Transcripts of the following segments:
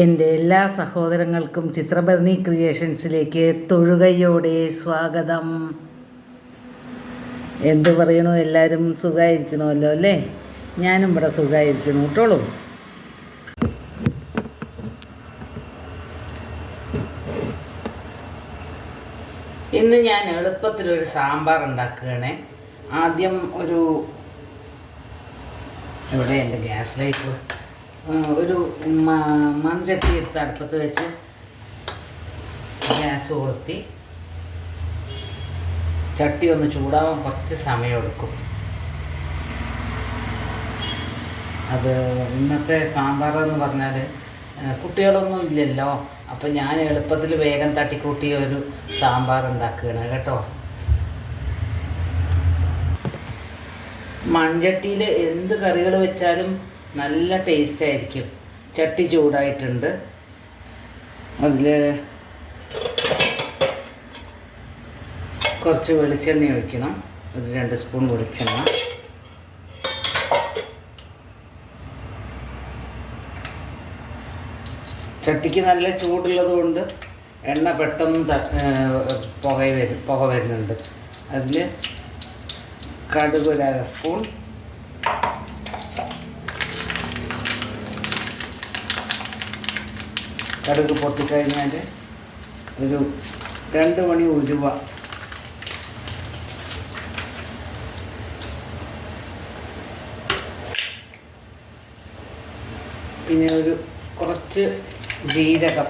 എന്റെ എല്ലാ സഹോദരങ്ങൾക്കും ചിത്രഭരണി ക്രിയേഷൻസിലേക്ക് തൊഴുകയോടെ സ്വാഗതം. എന്തു പറയണോ? എല്ലാവരും സുഖമായിരിക്കണമല്ലോ അല്ലേ? ഞാനും ഇവിടെ സുഖമായിരിക്കണം കേട്ടോളൂ. ഇന്ന് ഞാൻ എളുപ്പത്തിലൊരു സാമ്പാർ ഉണ്ടാക്കുകയാണേ. ആദ്യം ഒരു ഇവിടെ എന്റെ ഗ്യാസ് ലൈഫ്. ഒരു മൺചട്ടി എടുത്ത് അടുപ്പത്ത് വെച്ച് ഗ്യാസ് കൊളുത്തി. ചട്ടി ഒന്ന് ചൂടാവാൻ കുറച്ച് സമയം എടുക്കും. അത് ഇന്നത്തെ സാമ്പാർ എന്ന് പറഞ്ഞാൽ കുട്ടികളൊന്നും ഇല്ലല്ലോ. അപ്പം ഞാൻ എളുപ്പത്തിൽ വേഗം തട്ടിക്കൂട്ടി ഒരു സാമ്പാർ ഉണ്ടാക്കുകയാണ്. കേട്ടോ? മൺചട്ടിയിൽ എന്ത് കറികൾ വെച്ചാലും നല്ല ടേസ്റ്റ് ആയിരിക്കും. ചട്ടി ചൂടായിട്ടുണ്ട്. അതിൽ കുറച്ച് വെളിച്ചെണ്ണ ഒഴിക്കണം. ഒരു രണ്ട് സ്പൂൺ വെളിച്ചെണ്ണ. ചട്ടിക്ക് നല്ല ചൂടുള്ളത് കൊണ്ട് എണ്ണ പെട്ടെന്ന് പുക വരും പുക വരുന്നുണ്ട്. അതിൽ കടുക് ഒരു അര സ്പൂൺ കടുക് പൊട്ടിക്കഴിഞ്ഞാൽ ഒരു രണ്ട് മണി ഉരുവ പിന്നെ ഒരു കുറച്ച് ജീരകം.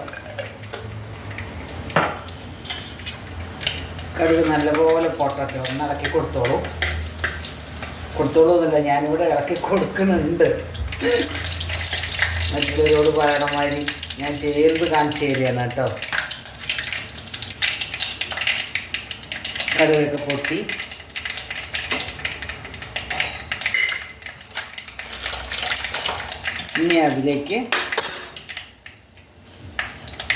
കടുക് നല്ലപോലെ പൊട്ടട്ടെ ഒന്ന് ഇളക്കി കൊടുത്തോളൂ. കൊടുത്തോളൂ എന്നല്ല ഞാനിവിടെ ഇളക്കി കൊടുക്കുന്നുണ്ട്. മറ്റുള്ളവരോട് പറയണ മാതിരി ഞാൻ ചേർത്ത് കാണിച്ചു തരികയാണ് കേട്ടോ. കടുവൊക്കെ പൊട്ടി. ഇനി അതിലേക്ക്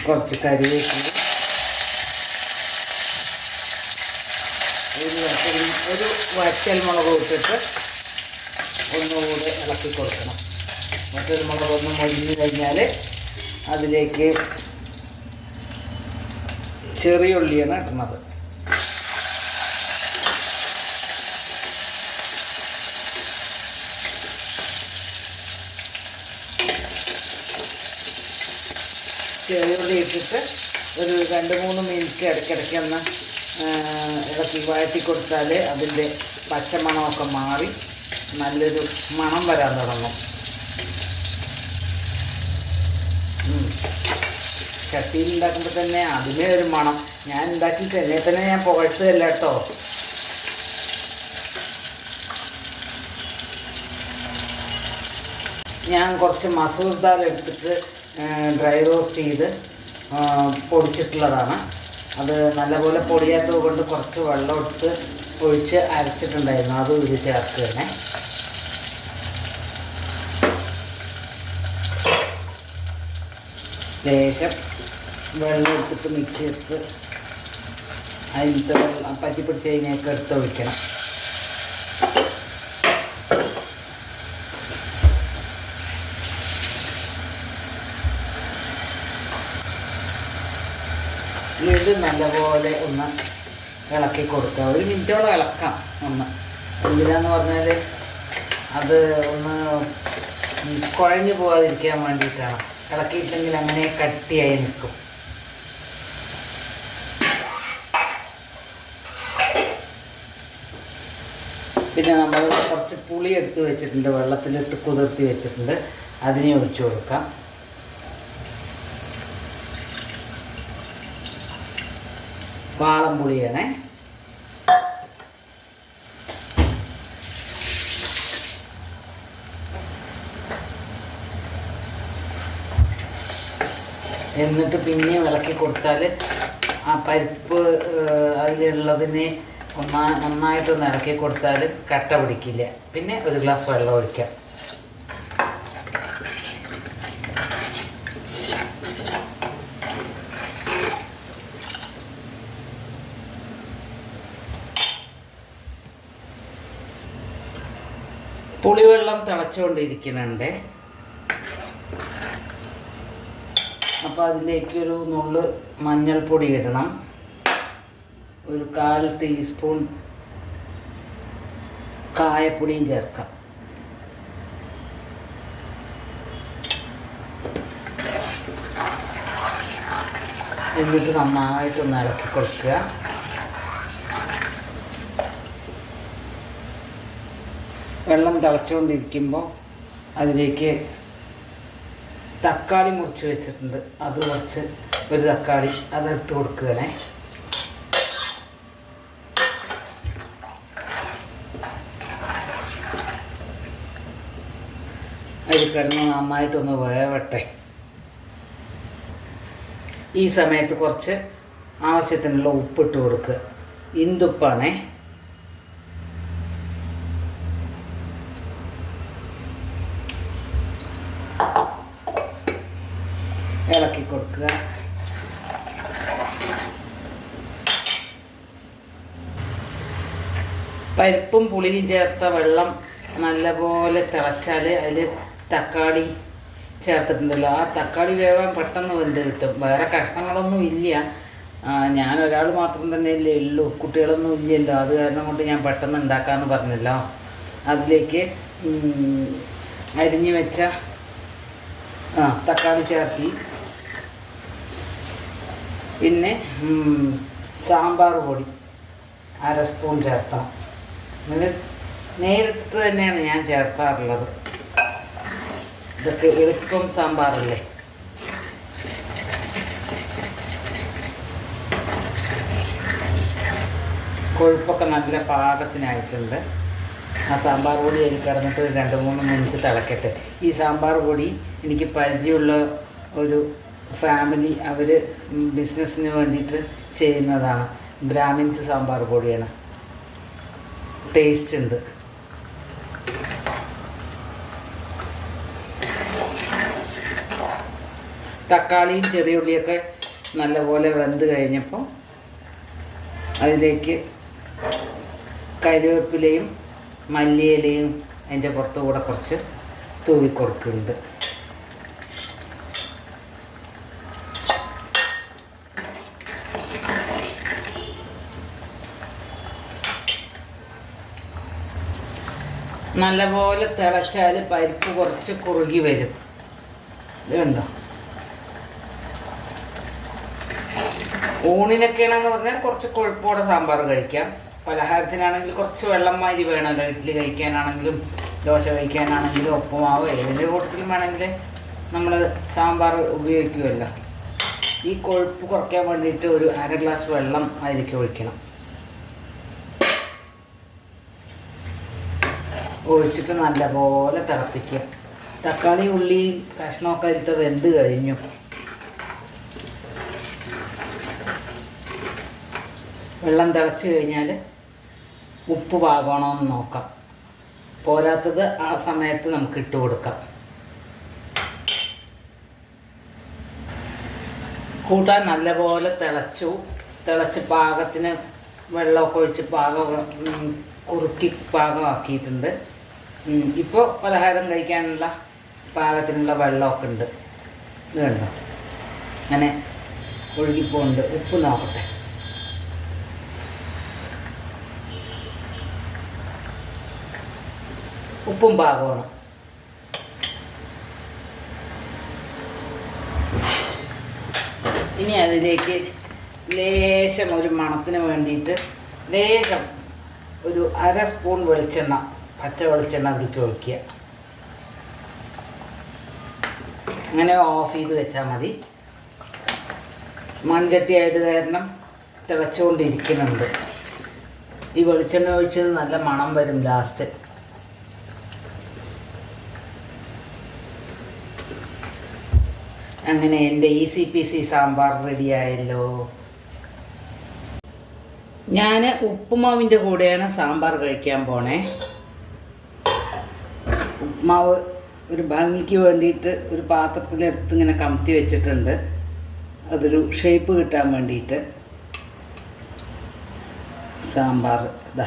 കുറച്ച് കറിവേപ്പില. ഒരു വറ്റൽ ഒരു വറ്റൽ മുളക് ഇട്ടിട്ട് ഒന്നുകൂടെ ഇളക്കി കൊടുക്കണം. വറ്റൽ മുളക് ഒന്ന് കഴിഞ്ഞാൽ അതിലേക്ക് ചെറിയ ഉള്ളിയാണ് ഇടുന്നത്. ചെറിയ ഉള്ളി ഇട്ടിട്ട് ഒരു രണ്ട് മൂന്ന് മിനിറ്റ് ഇടയ്ക്കിടയ്ക്ക് ഒന്ന് ഇളക്കി വഴറ്റി കൊടുത്താൽ അതിന്റെ പച്ചമണമൊക്കെ മാറി നല്ലൊരു മണം വരാൻ തുടങ്ങും. ചട്ടിയിൽ ഉണ്ടാക്കുമ്പോൾ തന്നെ അതിനെ ഒരു മണം. ഞാൻ ഉണ്ടാക്കി തന്നെ തന്നെ ഞാൻ പുകഴ്ത്തുകയല്ല കേട്ടോ. ഞാൻ കുറച്ച് മസൂർ ദാൽ എടുത്തിട്ട് ഡ്രൈ റോസ്റ്റ് ചെയ്ത് പൊടിച്ചിട്ടുള്ളതാണ്. അത് നല്ലപോലെ പൊടിയാത്തത് കൊണ്ട് കുറച്ച് വെള്ളം എടുത്ത് ഒഴിച്ച് അരച്ചിട്ടുണ്ടായിരുന്നു. അതും ഇത് ചേർക്കുകയാണ്. ലേശം വെള്ളം എടുത്തിട്ട് മിക്സ് ചെയ്തിട്ട് അതിലത്തെ വെള്ളം പറ്റി പിടിച്ച് കഴിഞ്ഞൊക്കെ എടുത്ത് ഒഴിക്കണം. ഇത് നല്ലപോലെ ഒന്ന് ഇളക്കി കൊടുക്കുക. ഒരു മിനിറ്റോളം ഇളക്കാം ഒന്ന്. എന്തിനാന്ന് പറഞ്ഞാൽ അത് ഒന്ന് കുഴഞ്ഞു പോകാതിരിക്കാൻ വേണ്ടിയിട്ടാണ്. ഇളക്കിയിട്ടെങ്കിൽ അങ്ങനെ കട്ടിയായി നിൽക്കും. പിന്നെ നമ്മൾ കുറച്ച് പുളി എടുത്ത് വെച്ചിട്ടുണ്ട്. വെള്ളത്തിലിട്ട് കുതിർത്തി വെച്ചിട്ടുണ്ട്. അതിനെ ഒഴിച്ചു കൊടുക്കാം. വാളംപുളിയാണേ. എന്നിട്ട് പിന്നെയും ഇളക്കി കൊടുത്താൽ ആ പരിപ്പ് അതിലുള്ളതിനെ ഒന്നാ നന്നായിട്ടൊന്ന് ഇളക്കി കൊടുത്താൽ കട്ട പിടിക്കില്ല. പിന്നെ ഒരു ഗ്ലാസ് വെള്ളം ഒഴിക്കാം. പുളിവെള്ളം തിളച്ചുകൊണ്ടിരിക്കുന്നുണ്ട്. അപ്പോൾ അതിലേക്കൊരു നുള്ള് മഞ്ഞൾപ്പൊടി ഇടണം. ഒരു കാൽ ടീസ്പൂൺ കായപ്പൊടിയും ചേർക്കാം. എന്നിട്ട് നന്നായിട്ടൊന്ന് ഇളക്കി കൊടുക്കുക. വെള്ളം തിളച്ചുകൊണ്ടിരിക്കുമ്പോൾ അതിലേക്ക് തക്കാളി മുറിച്ച് വെച്ചിട്ടുണ്ട്. അത് കുറച്ച് ഒരു തക്കാളി അത് ഇട്ട് കൊടുക്കുകയാണേ. അതിൽ കിടന്ന് നന്നായിട്ടൊന്ന് വേവട്ടെ. ഈ സമയത്ത് കുറച്ച് ആവശ്യത്തിനുള്ള ഉപ്പിട്ട് കൊടുക്കുക. ഇന്തുപ്പാണേ ഇളക്കി കൊടുക്കുക. പരിപ്പും പുളിയും ചേർത്ത വെള്ളം നല്ലപോലെ തിളച്ചാൽ അതിൽ തക്കാളി ചേർത്തിട്ടുണ്ടല്ലോ. ആ തക്കാളി വേവാൻ പെട്ടെന്ന് വെന്ത് കിട്ടും. വേറെ കഷ്ണങ്ങളൊന്നും ഇല്ല. ഞാൻ ഒരാൾ മാത്രം തന്നെയല്ലേ ഉള്ളൂ. കുട്ടികളൊന്നും ഇല്ലല്ലോ. അത് കാരണം കൊണ്ട് ഞാൻ പെട്ടെന്ന് ഉണ്ടാക്കാമെന്ന് പറഞ്ഞല്ലോ. അതിലേക്ക് അരിഞ്ഞു വെച്ച ആ തക്കാളി ചേർത്തി. പിന്നെ സാമ്പാർ പൊടി. അര സ്പൂൺ ചേർത്താം. എന്നിട്ട് നേരിട്ട് തന്നെയാണ് ഞാൻ ചേർക്കാറുള്ളത്. ഇതൊക്കെ എളുപ്പം സാമ്പാറല്ലേ? കൊഴുപ്പൊക്കെ നല്ല പാകത്തിനായിട്ടുണ്ട്. ആ സാമ്പാർ പൊടി അതിൽ കിടന്നിട്ട് രണ്ട് മൂന്ന് മിനിറ്റ് തിളക്കട്ടെ. ഈ സാമ്പാർ പൊടി എനിക്ക് പരിചയമുള്ള ഒരു ഫാമിലി അവർ ബിസിനസ്സിന് വേണ്ടിയിട്ട് ചെയ്യുന്നതാണ് ബ്രാഹ്മിൻസ് സാമ്പാർ പൊടിയാണ്. ടേസ്റ്റ് ഉണ്ട്. തക്കാളിയും ചെറിയ ഉള്ളിയൊക്കെ നല്ലപോലെ വെന്ത് കഴിഞ്ഞപ്പോൾ അതിലേക്ക് കരിവേപ്പിലയും മല്ലിയിലയും അതിന്റെ പുറത്തു കൂടെ കുറച്ച് തൂവി നല്ലപോലെ തിളച്ചാൽ പരിപ്പ് കുറച്ച് കുറുകി വരും. ഇത് കണ്ടോ? ഊണിനൊക്കെയാണെന്ന് പറഞ്ഞാൽ കുറച്ച് കൊഴുപ്പോടെ സാമ്പാർ കഴിക്കാം. പലഹാരത്തിനാണെങ്കിൽ കുറച്ച് വെള്ളം മാതിരി വേണമല്ലോ. ഇഡ്ഡലി കഴിക്കാനാണെങ്കിലും ദോശ കഴിക്കാനാണെങ്കിലും ഉപ്പുമാവ് ഏതിന്റെ കൂട്ടത്തിലും വേണമെങ്കിൽ നമ്മൾ സാമ്പാർ ഉപയോഗിക്കുമല്ലോ. ഈ കൊഴുപ്പ് കുറയ്ക്കാൻ വേണ്ടിയിട്ട് ഒരു അര ഗ്ലാസ് വെള്ളം അതിലേക്ക് ഒഴിക്കണം. ഒഴിച്ചിട്ട് നല്ലപോലെ തിളപ്പിക്കുക. തക്കാളി ഉള്ളി കഷ്ണമൊക്കെ അതിലത്തെ വെന്ത് കഴിഞ്ഞു. വെള്ളം തിളച്ച് കഴിഞ്ഞാൽ ഉപ്പ് പാകണമെന്ന് നോക്കാം. പോരാത്തത് ആ സമയത്ത് നമുക്ക് ഇട്ട് കൊടുക്കാം. കൂട്ടാൻ നല്ലപോലെ തിളച്ചു. തിളച്ച് പാകത്തിന് വെള്ളമൊക്കെ ഒഴിച്ച് പാകം കുറുക്കി പാകമാക്കിയിട്ടുണ്ട്. ഇപ്പോൾ പലഹാരം കഴിക്കാനുള്ള പാകത്തിനുള്ള വെള്ളമൊക്കെ ഉണ്ട്. ഇത് കണ്ടോ? അങ്ങനെ ഒഴുകിപ്പോണ്ട് ഉപ്പ് നോക്കട്ടെ. ഉപ്പും പാകമാണ്. ഇനി അതിലേക്ക് ലേശം ഒരു മണത്തിന് വേണ്ടിയിട്ട് ലേശം ഒരു അര സ്പൂൺ വെളിച്ചെണ്ണ പച്ച വെളിച്ചെണ്ണ അതിലേക്ക് ഒഴിക്കുക. അങ്ങനെ ഓഫ് ചെയ്ത് വെച്ചാൽ മതി. മൺചട്ടി ആയത് കാരണം തിളച്ചുകൊണ്ടിരിക്കുന്നുണ്ട്. ഈ വെളിച്ചെണ്ണ ഒഴിച്ചത് നല്ല മണം വരും ലാസ്റ്റ് അങ്ങനെ എന്റെ E C P C sambar റെഡിയായല്ലോ ഞാൻ ഉപ്പുമാവിന്റെ കൂടെയാണ് സാമ്പാർ കഴിക്കാൻ പോണേ. മാവ് ഒരു ഭംഗിക്ക് വേണ്ടിയിട്ട് ഒരു പാത്രത്തിലെടുത്ത് ഇങ്ങനെ കമത്തി വെച്ചിട്ടുണ്ട്. അതൊരു ഷേപ്പ് കിട്ടാൻ വേണ്ടിയിട്ട്. സാമ്പാർ ഇതാ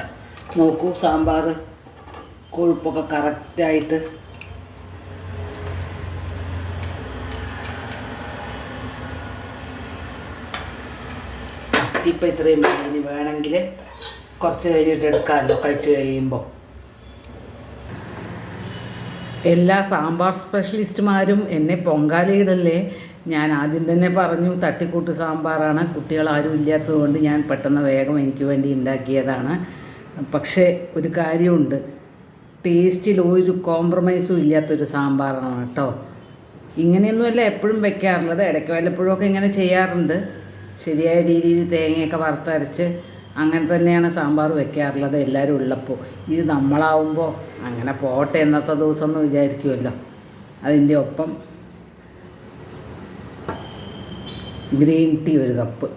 നോക്കൂ സാമ്പാർ കൊഴുപ്പൊക്കെ കറക്റ്റായിട്ട് ഇപ്പം ഇത്രയും ഇനി വേണമെങ്കിൽ കുറച്ച് കഴിഞ്ഞിട്ട് എടുക്കാമല്ലോ കഴിച്ച് കഴിയുമ്പോൾ എല്ലാ സാമ്പാർ സ്പെഷ്യലിസ്റ്റുമാരും എന്നെ പൊങ്കാലയിടല്ലേ. ഞാൻ ആദ്യം തന്നെ പറഞ്ഞു തട്ടിക്കൂട്ട് സാമ്പാറാണ്. കുട്ടികൾ ആരും ഇല്ലാത്തതുകൊണ്ട് ഞാൻ പെട്ടെന്ന് വേഗം എനിക്ക് വേണ്ടി ഉണ്ടാക്കിയതാണ്. പക്ഷേ ഒരു കാര്യമുണ്ട്. ടേസ്റ്റിൽ ഒരു കോംപ്രമൈസും ഇല്ലാത്തൊരു സാമ്പാറാണ് കേട്ടോ. ഇങ്ങനെയൊന്നുമല്ല എപ്പോഴും വെക്കാറുള്ളത്. ഇടയ്ക്ക് വല്ലപ്പോഴും ഒക്കെ ഇങ്ങനെ ചെയ്യാറുണ്ട്. ശരിയായ രീതിയിൽ തേങ്ങയൊക്കെ വറുത്തരച്ച് അങ്ങനെ തന്നെയാണ് സാമ്പാർ വെക്കാറുള്ളത് എല്ലാവരും ഉള്ളപ്പോൾ. ഇത് നമ്മളാവുമ്പോൾ അങ്ങനെ പോട്ടെ എന്നത്തെ ദിവസം എന്ന് വിചാരിക്കുമല്ലോ. അതിന്റെ ഒപ്പം ഗ്രീൻ ടീ ഒരു കപ്പ്.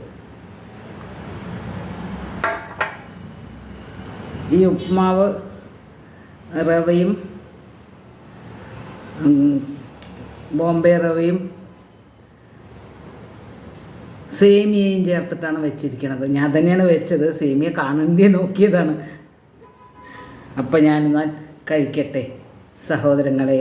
ഈ ഉപ്മാവ് റവയും ബോംബെ റവയും സേമിയയും ചേർത്തിട്ടാണ് വെച്ചിരിക്കണത്. ഞാൻ തന്നെയാണ് വെച്ചത്. സേമിയ കാണണ്ടേ നോക്കിയതാണ്. അപ്പം ഞാനെന്നാൽ കഴിക്കട്ടെ സഹോദരങ്ങളെ.